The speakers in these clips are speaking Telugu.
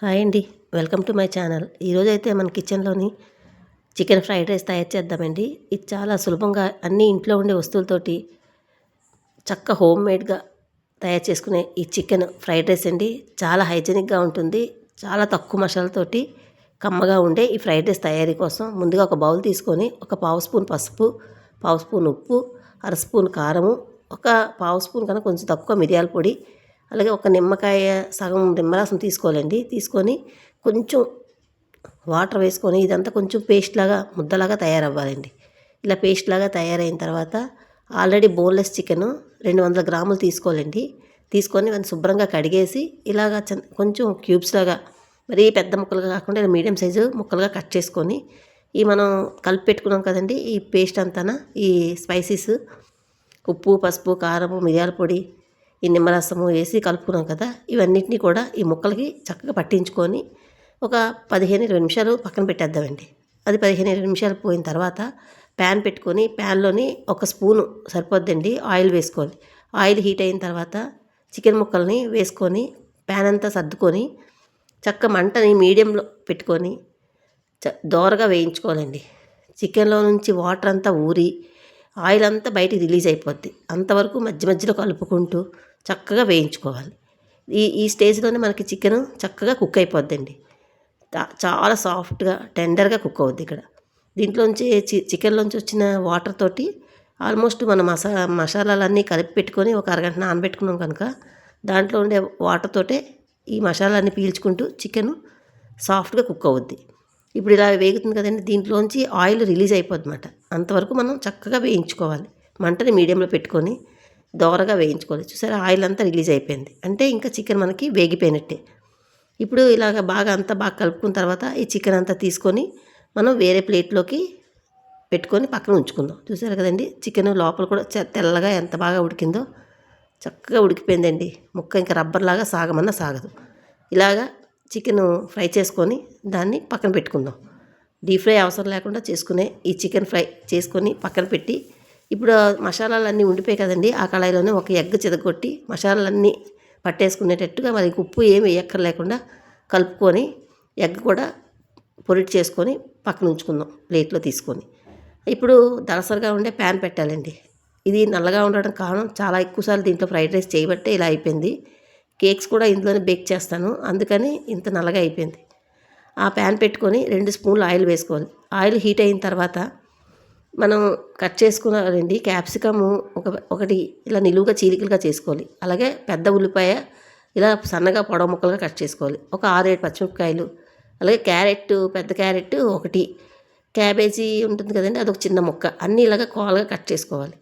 హాయ్ అండి. Welcome to my channel. ఈరోజు అయితే మన కిచెన్లోని చికెన్ ఫ్రైడ్ రైస్ తయారు చేద్దామండి. ఇది చాలా సులభంగా అన్ని ఇంట్లో ఉండే వస్తువులతోటి చక్క హోమ్ మేడ్గా తయారు చేసుకునే ఈ చికెన్ ఫ్రైడ్ రైస్ అండి. చాలా హైజెనిక్గా ఉంటుంది. చాలా తక్కువ మసాలాతోటి కమ్మగా ఉండే ఈ ఫ్రైడ్ రైస్ తయారీ కోసం ముందుగా ఒక బౌల్ తీసుకొని ఒక పావు స్పూన్ పసుపు పావు స్పూన్ ఉప్పు అర స్పూన్ కారము ఒక పావు స్పూన్ కన్నా కొంచెం తక్కువ మిరియాల పొడి అలాగే ఒక నిమ్మకాయ సగం నిమ్మరసం తీసుకోవాలండి. తీసుకొని కొంచెం వాటర్ వేసుకొని ఇదంతా కొంచెం పేస్ట్ లాగా ముద్దలాగా తయారవ్వాలండి. ఇలా పేస్ట్ లాగా తయారైన తర్వాత ఆల్రెడీ బోన్లెస్ చికెన్ రెండు వందల గ్రాములు తీసుకోవాలండి. తీసుకొని దాన్ని శుభ్రంగా కడిగేసి ఇలాగా కొంచెం క్యూబ్స్ లాగా మరీ పెద్ద ముక్కలుగా కాకుండా మీడియం సైజు ముక్కలుగా కట్ చేసుకొని ఈ మనం కలిపి పెట్టుకున్నాం కదండి ఈ పేస్ట్ అంతాన ఈ స్పైసీస్ ఉప్పు పసుపు కారం మిరియాల పొడి ఈ నిమ్మరసము వేసి కలుపుకున్నాం కదా ఇవన్నిటిని కూడా ఈ ముక్కలకి చక్కగా పట్టించుకొని ఒక పదిహేను ఇరవై నిమిషాలు పక్కన పెట్టేద్దామండి. అది పదిహేను ఇరవై నిమిషాలు పోయిన తర్వాత ప్యాన్ పెట్టుకొని ప్యాన్లోని ఒక స్పూను సరిపోద్దండి ఆయిల్ వేసుకోవాలి. ఆయిల్ హీట్ అయిన తర్వాత చికెన్ ముక్కల్ని వేసుకొని ప్యాన్ అంతా సర్దుకొని చక్క మంటని మీడియంలో పెట్టుకొని చ దోరగా వేయించుకోవాలండి. చికెన్లో నుంచి వాటర్ అంతా ఊరి ఆయిల్ అంతా బయటికి రిలీజ్ అయిపోద్ది. అంతవరకు మధ్య మధ్యలో కలుపుకుంటూ చక్కగా వేయించుకోవాలి. ఈ ఈ స్టేజ్లోనే మనకి చికెన్ చక్కగా కుక్ అయిపోద్దండి. చాలా సాఫ్ట్గా టెండర్గా కుక్ అవుద్ది ఇక్కడ. దీంట్లోంచి చి చికెన్లోంచి వచ్చిన వాటర్ తోటి ఆల్మోస్ట్ మన మసా మసాలాలన్నీ కలిపి పెట్టుకొని ఒక అరగంట నానబెట్టుకున్నాం కనుక దాంట్లో ఉండే వాటర్ తోటే ఈ మసాలాన్ని పీల్చుకుంటూ చికెన్ సాఫ్ట్గా కుక్ అవుద్ది. ఇప్పుడు ఇలా వేగుతుంది కదండి దీంట్లోంచి ఆయిల్ రిలీజ్ అయిపోద్ది అనమాట అంతవరకు మనం చక్కగా వేయించుకోవాలి. మంటని మీడియంలో పెట్టుకొని దోరగా వేయించుకోవాలి. చూసారా? ఆయిల్ అంతా రిలీజ్ అయిపోయింది. అంటే ఇంకా చికెన్ మనకి వేగిపోయినట్టే. ఇప్పుడు ఇలాగ బాగా అంతా బాగా కలుపుకున్న తర్వాత ఈ చికెన్ అంతా తీసుకొని మనం వేరే ప్లేట్లోకి పెట్టుకొని పక్కన ఉంచుకుందాం. చూసారు కదండి? చికెన్ లోపల కూడా చ- తెల్లగా ఎంత బాగా ఉడికిందో చక్కగా ఉడికిపోయిందండి. ముక్క ఇంకా రబ్బర్లాగా సాగమన్నా సాగదు. ఇలాగా చికెన్ ఫ్రై చేసుకొని దాన్ని పక్కన పెట్టుకుందాం. డీప్ ఫ్రై అవసరం లేకుండా చేసుకునే ఈ చికెన్ ఫ్రై చేసుకొని పక్కన పెట్టి ఇప్పుడు మసాలాలన్నీ ఉండిపోయాయి కదండి ఆ కళాయిలోనే ఒక ఎగ్ చెదగొట్టి మసాలాలన్నీ పట్టేసుకునేటట్టుగా మరి ఉప్పు ఏమి వేయక్కర్లేకుండా కలుపుకొని ఎగ్ కూడా పొరిట్ చేసుకొని పక్కన ఉంచుకుందాం ప్లేట్లో తీసుకొని. ఇప్పుడు దలసరిగా ఉండే ప్యాన్ పెట్టాలండి. ఇది నల్లగా ఉండడం కారణం చాలా ఎక్కువసార్లు దీంట్లో ఫ్రైడ్ రైస్ చేయబట్టే ఇలా అయిపోయింది. కేక్స్ కూడా ఇందులోనే బేక్ చేస్తాను అందుకని ఇంత నల్లగా అయిపోయింది. ఆ ప్యాన్ పెట్టుకొని రెండు స్పూన్లు ఆయిల్ వేసుకోవాలి. ఆయిల్ హీట్ అయిన తర్వాత మనం కట్ చేసుకున్నారండి క్యాప్సికము ఒక ఒకటి ఇలా నిలువుగా చీలికలుగా చేసుకోవాలి. అలాగే పెద్ద ఉల్లిపాయ ఇలా సన్నగా పొడవు ముక్కలుగా కట్ చేసుకోవాలి. ఒక ఆరేడు పచ్చిమిరపకాయలు అలాగే క్యారెట్ పెద్ద క్యారెట్ ఒకటి క్యాబేజీ ఉంటుంది కదండి అదొక చిన్న ముక్క. అన్నీ ఇలాగ కోలగా కట్ చేసుకోవాలి.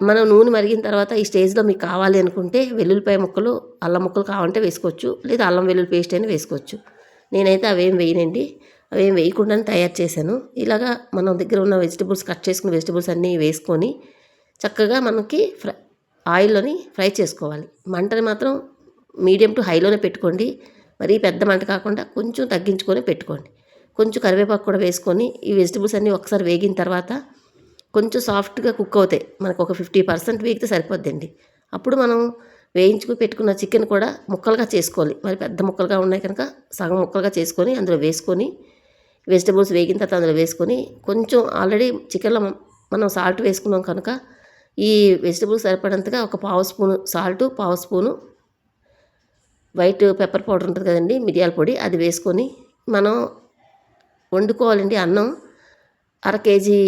మనం నూనె మరిగిన తర్వాత ఈ స్టేజ్లో మీకు కావాలి అనుకుంటే వెల్లుల్లిపాయ ముక్కలు అల్లం ముక్కలు కావాలంటే వేసుకోవచ్చు. లేదా అల్లం వెల్లుల్లి పేస్ట్ అయినా వేసుకోవచ్చు. నేనైతే అవేం వేయనండి. అవేం వేయకుండానే తయారు చేశాను. ఇలాగా మన దగ్గర ఉన్న వెజిటబుల్స్ కట్ చేసుకున్న వెజిటబుల్స్ అన్నీ వేసుకొని చక్కగా మనకి ఫ్రై ఆయిల్లోని ఫ్రై చేసుకోవాలి. మంటని మాత్రం మీడియం టు హైలోనే పెట్టుకోండి. మరీ పెద్ద మంట కాకుండా కొంచెం తగ్గించుకొని పెట్టుకోండి. కొంచెం కరివేపాకు కూడా వేసుకొని ఈ వెజిటబుల్స్ అన్నీ ఒకసారి వేగిన తర్వాత కొంచెం సాఫ్ట్గా కుక్ అవుతాయి. మనకు ఒక ఫిఫ్టీ పర్సెంట్ వేగితే సరిపోద్దండి. అప్పుడు మనం వేయించుకు పెట్టుకున్న చికెన్ కూడా ముక్కలుగా చేసుకోవాలి. మరి పెద్ద ముక్కలుగా ఉన్నాయి కనుక సగం ముక్కలుగా చేసుకొని అందులో వేసుకొని వెజిటబుల్స్ వేగిన తర్వాత అందులో వేసుకొని కొంచెం ఆల్రెడీ చికెన్లో మనం సాల్ట్ వేసుకున్నాం కనుక ఈ వెజిటబుల్స్ సరిపడంతగా ఒక పావు స్పూను సాల్ట్ పావు స్పూను వైట్ పెప్పర్ పౌడర్ ఉంటుంది కదండి మిరియాల పొడి అది వేసుకొని మనం వండుకోవాలండి అన్నం. అర కేజీ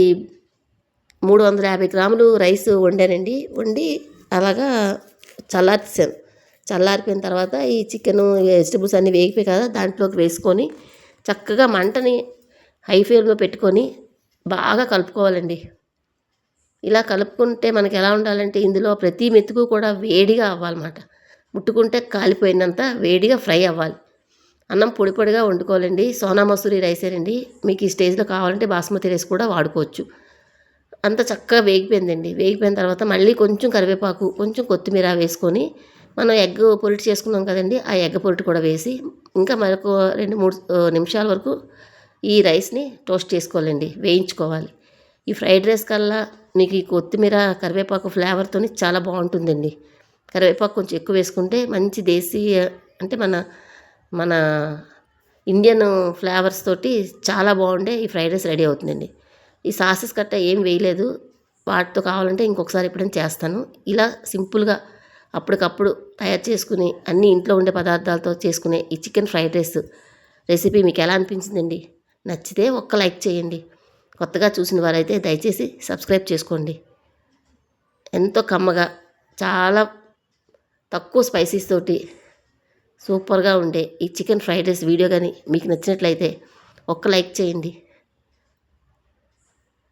మూడు వందల యాభై గ్రాములు రైస్ వండానండి. వండి అలాగా చల్లార్చాను చల్లారిపోయిన తర్వాత ఈ చికెన్ వెజిటబుల్స్ అన్నీ వేగిపోయి కదా దాంట్లోకి వేసుకొని చక్కగా మంటని హై ఫ్లేమ్లో పెట్టుకొని బాగా కలుపుకోవాలండి. ఇలా కలుపుకుంటే మనకి ఎలా ఉండాలంటే ఇందులో ప్రతి మెతుకు కూడా వేడిగా అవ్వాలన్నమాట. ముట్టుకుంటే కాలిపోయినంత వేడిగా ఫ్రై అవ్వాలి. అన్నం పొడి పొడిగా వండుకోవాలండి. సోనా మసూరి రైసేనండి మీకు ఈ స్టేజ్లో కావాలంటే బాస్మతి రైస్ కూడా వాడుకోవచ్చు. అంత చక్కగా వేగిపోయిందండి. వేగిపోయిన తర్వాత మళ్ళీ కొంచెం కరివేపాకు కొంచెం కొత్తిమీర వేసుకొని మనం ఎగ్ పొరిటి చేసుకున్నాం కదండి ఆ ఎగ్ పొరిటి కూడా వేసి ఇంకా మరొక రెండు మూడు నిమిషాల వరకు ఈ రైస్ని టోస్ట్ చేసుకోవాలండి వేయించుకోవాలి. ఈ ఫ్రైడ్ రైస్ కల్లా మీకు ఈ కొత్తిమీర కరివేపాకు ఫ్లేవర్తో చాలా బాగుంటుందండి. కరివేపాకు కొంచెం ఎక్కువ వేసుకుంటే మంచి దేశీ అంటే మన మన ఇండియన్ ఫ్లేవర్స్ తోటి చాలా బాగుండే ఈ ఫ్రైడ్ రైస్ రెడీ అవుతుందండి. ఈ సాసెస్ కట్ట ఏం వేయలేదు. వాటితో కావాలంటే ఇంకొకసారి ఎప్పుడైనా చేస్తాను. ఇలా సింపుల్గా అప్పటికప్పుడు తయారు చేసుకుని అన్ని ఇంట్లో ఉండే పదార్థాలతో చేసుకునే ఈ చికెన్ ఫ్రైడ్ రైస్ రెసిపీ మీకు ఎలా అనిపించిందండి? నచ్చితే ఒక్క లైక్ చేయండి. కొత్తగా చూసిన వారైతే దయచేసి సబ్స్క్రైబ్ చేసుకోండి. ఎంతో కమ్మగా చాలా తక్కువ స్పైసీస్ తోటి సూపర్గా ఉండే ఈ చికెన్ ఫ్రైడ్ రైస్ వీడియో కానీ మీకు నచ్చినట్లయితే ఒక్క లైక్ చేయండి.